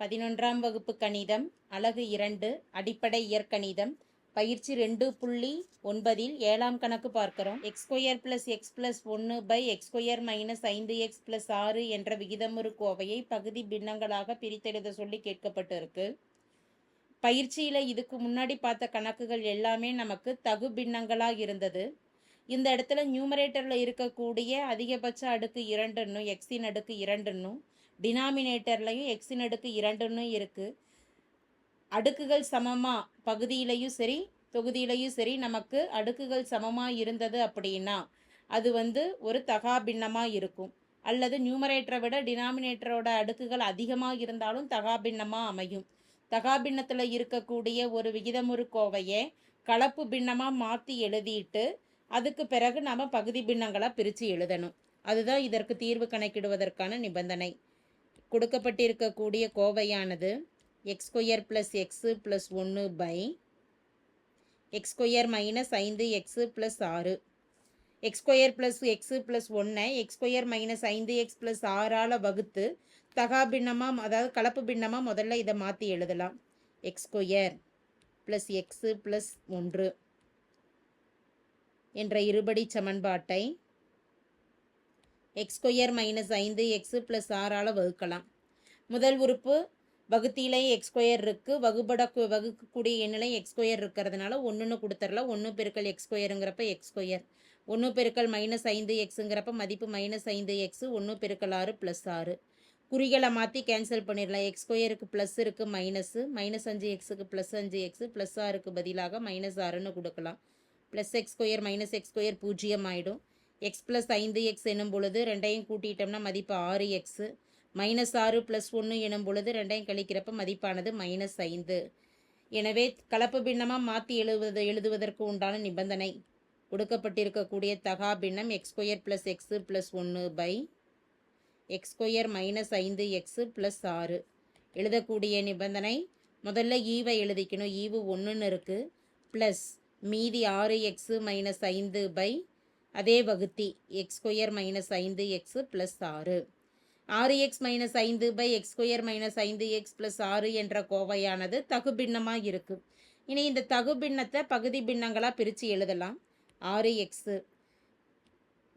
பதினொன்றாம் வகுப்பு கணிதம் அலகு இரண்டு அடிப்படை இயற்கணிதம் பயிற்சி ரெண்டு புள்ளி ஒன்பதில் ஏழாம் கணக்கு பார்க்கிறோம். X square plus x plus ஒன்று பை எக்ஸ் ஸ்கொயர் மைனஸ் ஐந்து எக்ஸ் பிளஸ் ஆறு என்ற விகிதமுறு கோவையை பகுதி பின்னங்களாக பிரித்தெழுத சொல்லி கேட்கப்பட்டிருக்கு. பயிற்சியில் இதுக்கு முன்னாடி பார்த்த கணக்குகள் எல்லாமே நமக்கு தகு பின்னங்களாக இருந்தது. இந்த இடத்துல நியூமரேட்டரில் இருக்கக்கூடிய அதிகபட்ச அடுக்கு இரண்டுன்னும் எக்ஸின் அடுக்கு இரண்டுன்னும் டினாமினேட்டர்லையும் எக்ஸின் அடுக்கு இரண்டுன்னு இருக்குது அடுக்குகள் சமமாக பகுதியிலையும் சரி தொகுதியிலையும் சரி நமக்கு அடுக்குகள் சமமாக இருந்தது அப்படின்னா அது வந்து ஒரு தகா பின்னமாக இருக்கும். அல்லது நியூமரேட்டரை விட டினாமினேட்டரோட அடுக்குகள் அதிகமாக இருந்தாலும் தகா பின்னமாக அமையும். தகா பின்னத்தில் இருக்கக்கூடிய ஒரு விகிதமுறு கோவையை கலப்பு பின்னமாக மாற்றி எழுதிட்டு அதுக்கு பிறகு நாம் பகுதி பின்னங்களாக பிரித்து எழுதணும். அதுதான் இதற்கு தீர்வு கணக்கிடுவதற்கான நிபந்தனை. கொடுக்கப்பட்டிருக்கக்கூடிய கோவையானது x square plus x plus ஒன்று பை எக்ஸ் ஸ்கொயர் மைனஸ் ஐந்து எக்ஸு ப்ளஸ் ஆறு. X square plus x plus ஒன்றை எக்ஸ் ஸ்கொயர் மைனஸ் ஐந்து எக்ஸ் ப்ளஸ் ஆறால் வகுத்து தகா பின்னமாக அதாவது கலப்பு பின்னமாக முதல்ல இதை மாற்றி எழுதலாம். X square plus x plus ஒன்று என்ற இருபடி சமன்பாட்டை எக்ஸ் ஸ்கொயர் மைனஸ் ஐந்து எக்ஸு ப்ளஸ் ஆறால் வகுக்கலாம். முதல் உறுப்பு வகுத்திலே எக்ஸ் ஸ்கொயர் இருக்குது வகுபட வகுக்கக்கூடிய எண்ணிலையும் எக்ஸ் ஸ்கொயர் இருக்கிறதுனால ஒன்றுன்னு கொடுத்துடலாம் ஒன்று பெருக்கல் எக்ஸ் ஸ்கொயருங்கிறப்ப எக்ஸ் ஸ்கொயர். ஒன்று பெருக்கல் மைனஸ் ஐந்து எக்ஸுங்கிறப்ப மதிப்பு மைனஸ் ஐந்து எக்ஸு ஒன்று பெருக்கல் ஆறு ப்ளஸ் ஆறு. குறிகளை மாற்றி கேன்சல் பண்ணிடலாம். எக்ஸ் ஸ்கொயருக்கு ப்ளஸ் இருக்குது மைனஸு. மைனஸ் அஞ்சு எக்ஸுக்கு ப்ளஸ் அஞ்சு எக்ஸு ப்ளஸ் ஆறுக்கு பதிலாக மைனஸ் ஆறுன்னு கொடுக்கலாம். Plus x square minus x square பூஜ்ஜியம் ஆகிடும் எக்ஸ் ப்ளஸ் ஐந்து எக்ஸ் எனும் பொழுது ரெண்டையும் கூட்டிட்டோம்னா மதிப்பு ஆறு எக்ஸு மைனஸ் ஆறு ப்ளஸ் ஒன்று எனும் பொழுது ரெண்டையும் கழிக்கிறப்ப மதிப்பானது மைனஸ் ஐந்து. எனவே கலப்பு பின்னமாக மாற்றி எழுதுவது எழுதுவதற்கு உண்டான நிபந்தனை. கொடுக்கப்பட்டிருக்கக்கூடிய தகா பின்னம் x square plus x plus ஒன்று பை எக்ஸ் ஸ்கொயர் மைனஸ் ஐந்து எக்ஸு ப்ளஸ் ஆறு. எழுதக்கூடிய நிபந்தனை முதல்ல e ஈவை எழுதிக்கணும். E ஈவு ஒன்றுன்னு இருக்குது ப்ளஸ் மீதி ஆறு எக்ஸு மைனஸ் ஐந்து பை அதே வகுத்தி எக்ஸ் ஸ்கொயர் மைனஸ் ஐந்து எக்ஸு ப்ளஸ் ஆறு. ஆறு எக்ஸ் மைனஸ் ஐந்து பை எக்ஸ் ஸ்கொயர் மைனஸ் ஐந்து எக்ஸ் ப்ளஸ் ஆறு என்ற கோவையானது தகுபின்னமாக இருக்குது இனி இந்த தகு பின்னத்தை பகுதி பின்னங்களாக பிரித்து எழுதலாம். ஆறு எக்ஸு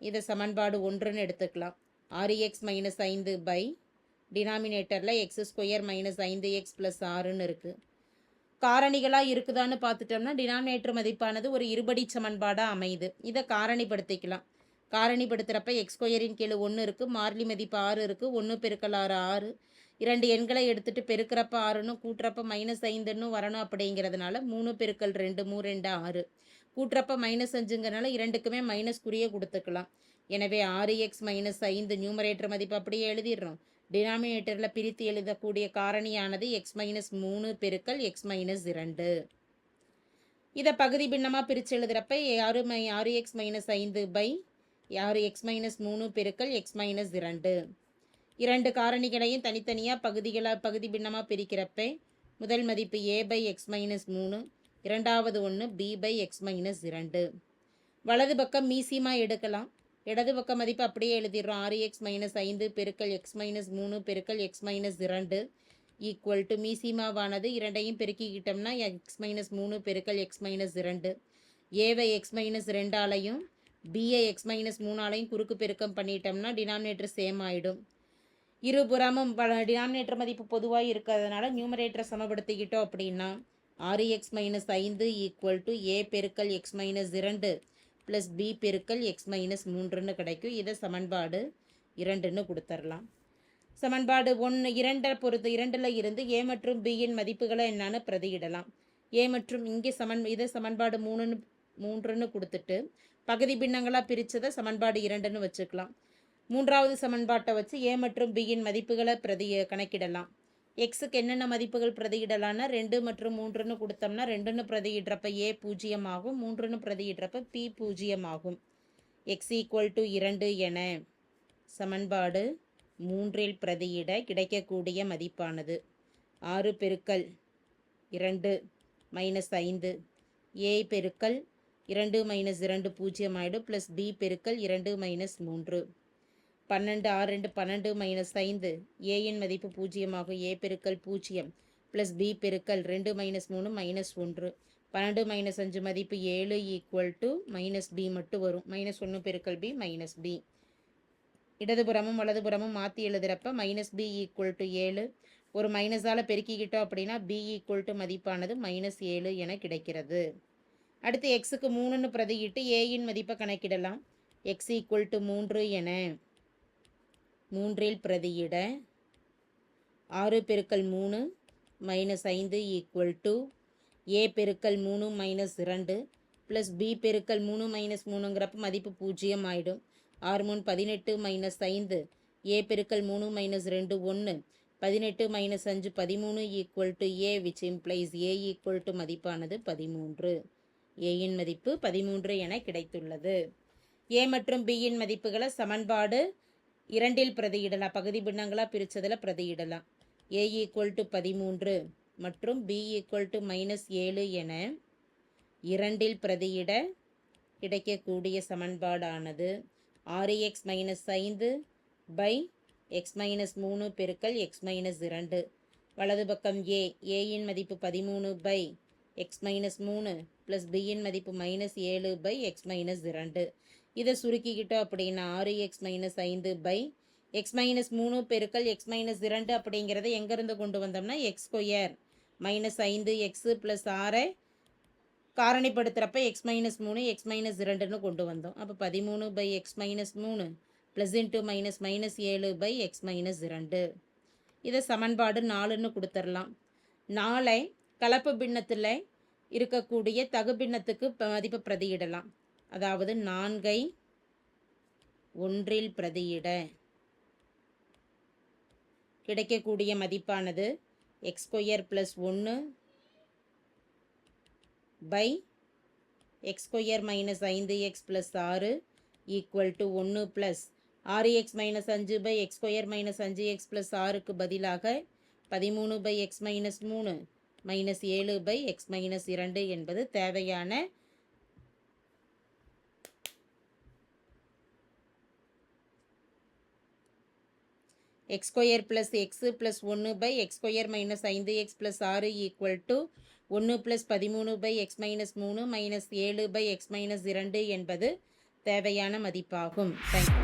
இதை சமன்பாடு ஒன்றுன்னு எடுத்துக்கலாம். ஆறு எக்ஸ் மைனஸ் ஐந்து பை டினாமினேட்டரில் எக்ஸ் ஸ்கொயர் மைனஸ் ஐந்து எக்ஸ் ப்ளஸ் ஆறுன்னு இருக்குது காரணிகளாக இருக்குதான்னு பார்த்துட்டோம்னா டினாமினேட்டர் மதிப்பானது ஒரு இருபடி சமன்பாடாக அமையுது. இதை காரணிப்படுத்திக்கலாம். காரணிப்படுத்துகிறப்ப எக்ஸ்கொயரின் கீழே ஒன்று இருக்குது மார்லி மதிப்பு ஆறு இருக்குது ஒன்று பெருக்கல் ஆறு ஆறு. இரண்டு எண்களை எடுத்துகிட்டு பெருக்கிறப்ப ஆறுன்னு கூட்டுறப்ப மைனஸ் ஐந்துன்னு வரணும் அப்படிங்கிறதுனால மூணு பெருக்கல் ரெண்டு மூணு ரெண்டு ஆறு. கூட்டுறப்ப மைனஸ் அஞ்சுங்கிறனால இரண்டுக்குமே மைனஸ் குறியே கொடுத்துக்கலாம். எனவே ஆறு எக்ஸ் மைனஸ் ஐந்து நியூமரேட்டர் மதிப்பு அப்படியே எழுதிடுறோம். டினாமினேட்டரில் பிரித்து எழுதக்கூடிய காரணியானது எக்ஸ் மைனஸ் மூணு பெருக்கல் எக்ஸ் மைனஸ் இரண்டு. இதை பகுதி பின்னமாக பிரித்து எழுதுகிறப்ப ஆறு மை ஆறு எக்ஸ் மைனஸ் ஐந்து பை ஆறு எக்ஸ் மைனஸ் மூணு பெருக்கல் எக்ஸ் மைனஸ் இரண்டு. இரண்டு காரணிகளையும் தனித்தனியாக பகுதிகளாக பகுதி பின்னமாக பிரிக்கிறப்ப முதல் மதிப்பு ஏ பை எக்ஸ் மைனஸ் மூணு இரண்டாவது ஒன்று பி பை எக்ஸ் மைனஸ் இரண்டு. வலது பக்கம் மீசியமாக எடுக்கலாம். இடது பக்க மதிப்பு அப்படியே எழுதிடுறோம். ஆறு எக்ஸ் மைனஸ் ஐந்து பெருக்கல் எக்ஸ் மைனஸ் மூணு பெருக்கல் எக்ஸ் மைனஸ் இரண்டு ஈக்குவல் டு மீசிமாவானது இரண்டையும் பெருக்கிக்கிட்டோம்னா எக்ஸ் மைனஸ் மூணு பெருக்கல் எக்ஸ் மைனஸ் இரண்டு. ஏவை எக்ஸ் மைனஸ் ரெண்டாலையும் பிஏ எக்ஸ் மைனஸ் மூணாலையும் குறுக்கு பெருக்கம் பண்ணிட்டோம்னா டினாமினேட்டர் சேம் ஆகிடும் இருபுறமும் டினாமினேட்டர் மதிப்பு பொதுவாக இருக்கிறதுனால நியூமரேட்டரை சமப்படுத்திக்கிட்டோம் அப்படின்னா ஆறு எக்ஸ் மைனஸ் ஐந்து ஈக்குவல் டு ஏ பெருக்கல் எக்ஸ் மைனஸ் இரண்டு ப்ளஸ் பி பெருக்கல் எக்ஸ் மைனஸ் மூன்றுன்னு கிடைக்கும். இதை சமன்பாடு இரண்டுன்னு கொடுத்துர்லாம். சமன்பாடு ஒன்று இரண்டை பொறுத்து இரண்டில் இருந்து ஏ மற்றும் பியின் மதிப்புகளை என்னான்னு பிரதியிடலாம். ஏ மற்றும் இங்கே சமன் இதை சமன்பாடு மூணுன்னு மூன்றுன்னு கொடுத்துட்டு பகுதி பின்னங்களாக பிரித்ததை சமன்பாடு இரண்டுன்னு வச்சுக்கலாம். மூன்றாவது சமன்பாட்டை வச்சு ஏ மற்றும் பியின் மதிப்புகளை பிரதி கணக்கிடலாம். எக்ஸுக்கு என்னென்ன மதிப்புகள் பிரதியிடலான்னா ரெண்டு மற்றும் மூன்றுன்னு கொடுத்தோம்னா ரெண்டுன்னு பிரதியிடுறப்ப ஏ பூஜ்ஜியம் ஆகும் மூன்றுன்னு பிரதியிடுறப்ப பி பூஜ்ஜியம் ஆகும் எக்ஸ் ஈக்குவல் டு இரண்டு என சமன்பாடு மூன்றில் பிரதியிட கிடைக்கக்கூடிய மதிப்பானது. ஆறு பெருக்கல் இரண்டு மைனஸ் ஐந்து. ஏ பெருக்கல் இரண்டு மைனஸ் இரண்டு பூஜ்ஜியம் ஆகிடும் ப்ளஸ் பி பெருக்கல் இரண்டு மைனஸ் மூன்று. பன்னெண்டு ஆறு ரெண்டு பன்னெண்டு மைனஸ் ஐந்து. ஏயின் மதிப்பு பூஜ்ஜியமாகும் ஏ பெருக்கல் பூஜ்ஜியம் ப்ளஸ் பி பெருக்கல் ரெண்டு மைனஸ் மூணு மைனஸ் ஒன்று. பன்னெண்டு மைனஸ் அஞ்சு மதிப்பு ஏழு ஈக்குவல் டு மைனஸ் பி மட்டும் வரும். மைனஸ் ஒன்று பெருக்கல் பி மைனஸ் பி இடதுபுறமும் வலதுபுறமும் மாற்றி எழுதுகிறப்ப மைனஸ் பி ஈக்குவல் டு ஏழு. ஒரு மைனஸால் பெருக்கிக்கிட்டோம் அப்படின்னா பி ஈக்குவல் டு மதிப்பானது மைனஸ் ஏழு என கிடைக்கிறது. அடுத்து எக்ஸுக்கு மூணுன்னு பிரதியிட்டு ஏயின் மதிப்பை கணக்கிடலாம். எக்ஸ் ஈக்குவல் டு மூன்று என. மூன்றில் பிரதியிட ஆறு பெருக்கல் மூணு மைனஸ் ஐந்து ஈக்குவல் டு ஏ பெருக்கல் மூணு மைனஸ் இரண்டு ப்ளஸ் பி பெருக்கல் மூணு மைனஸ் மூணுங்கிறப்ப மதிப்பு பூஜ்ஜியம் ஆகிடும் ஆறு மூணு பதினெட்டு மைனஸ் ஐந்து ஏ பெருக்கல் மூணு மைனஸ் ரெண்டு ஒன்று பதினெட்டு மைனஸ் அஞ்சு பதிமூணு equal to A which implies A equal to மதிப்பானது பதிமூன்று. ஏயின் மதிப்பு பதிமூன்று என கிடைத்துள்ளது. ஏ மற்றும் பியின் மதிப்புகளை சமன்பாடு இரண்டில் பிரதியிடலாம். பகுதி பின்னங்களாக பிரித்ததில் பிரதியிடலாம். ஏ ஈக்குவல் டு பதிமூன்று மற்றும் பி ஈக்குவல் டு மைனஸ் ஏழு என இரண்டில் பிரதியிட கிடைக்கக்கூடிய சமன்பாடானது. ஆறு எக்ஸ் மைனஸ் ஐந்து பை எக்ஸ் மைனஸ் மூணு பெருக்கல் எக்ஸ் மைனஸ் இரண்டு. வலது பக்கம் ஏ ஏயின் மதிப்பு பதிமூணு பை எக்ஸ் மைனஸ் மூணு ப்ளஸ் பியின் மதிப்பு மைனஸ் ஏழு பை எக்ஸ் மைனஸ் இரண்டு. இதை சுருக்கிக்கிட்டோம் அப்படின்னா ஆறு எக்ஸ் மைனஸ் ஐந்து பை எக்ஸ் மைனஸ் மூணு பெருக்கல் எக்ஸ் மைனஸ் இரண்டு அப்படிங்கிறத எங்கேருந்து கொண்டு வந்தோம்னா எக்ஸ் ஸ்கொயர் மைனஸ் ஐந்து எக்ஸு ப்ளஸ் ஆறை காரணிப்படுத்துகிறப்ப எக்ஸ் மைனஸ் மூணு எக்ஸ் மைனஸ் இரண்டுன்னு கொண்டு வந்தோம். அப்போ பதிமூணு பை எக்ஸ் மைனஸ் மூணு ப்ளஸ் இன்ட்டு மைனஸ் மைனஸ் ஏழு பை எக்ஸ் மைனஸ் இரண்டு. இதை சமன்பாடு நாலுன்னு கொடுத்துடலாம். நாளை கலப்பு பின்னத்தில் இருக்கக்கூடிய தகு பின்னத்துக்கு மதிப்பு பிரதியிடலாம். அதாவது நான்கை ஒன்றில் பிரதியிட. கிடைக்கக்கூடிய மதிப்பானது எக்ஸ் ஸ்கொயர் ப்ளஸ் ஒன்று பை எக்ஸ் ஸ்கொயர் மைனஸ் ஐந்து எக்ஸ் ப்ளஸ் ஆறு ஈக்குவல் டு ஒன்று ப்ளஸ் ஆறு எக்ஸ் மைனஸ் அஞ்சு பை எக்ஸ் ஸ்கொயர் மைனஸ் அஞ்சு எக்ஸ் ப்ளஸ் ஆறுக்கு பதிலாக பதிமூணு பை எக்ஸ் மைனஸ் மூணு மைனஸ் ஏழு பை எக்ஸ் மைனஸ் இரண்டு என்பது தேவையான x square plus x plus ஒன்று பை எக்ஸ் ஸ்கொயர் மைனஸ் ஐந்து எக்ஸ் ப்ளஸ் ஆறு ஈக்குவல் டு ஒன்று ப்ளஸ் பதிமூணு பை எக்ஸ் மைனஸ் மூணு மைனஸ் ஏழு பை எக்ஸ் மைனஸ் இரண்டு என்பது தேவையான மதிப்பாகும். தேங்க்யூ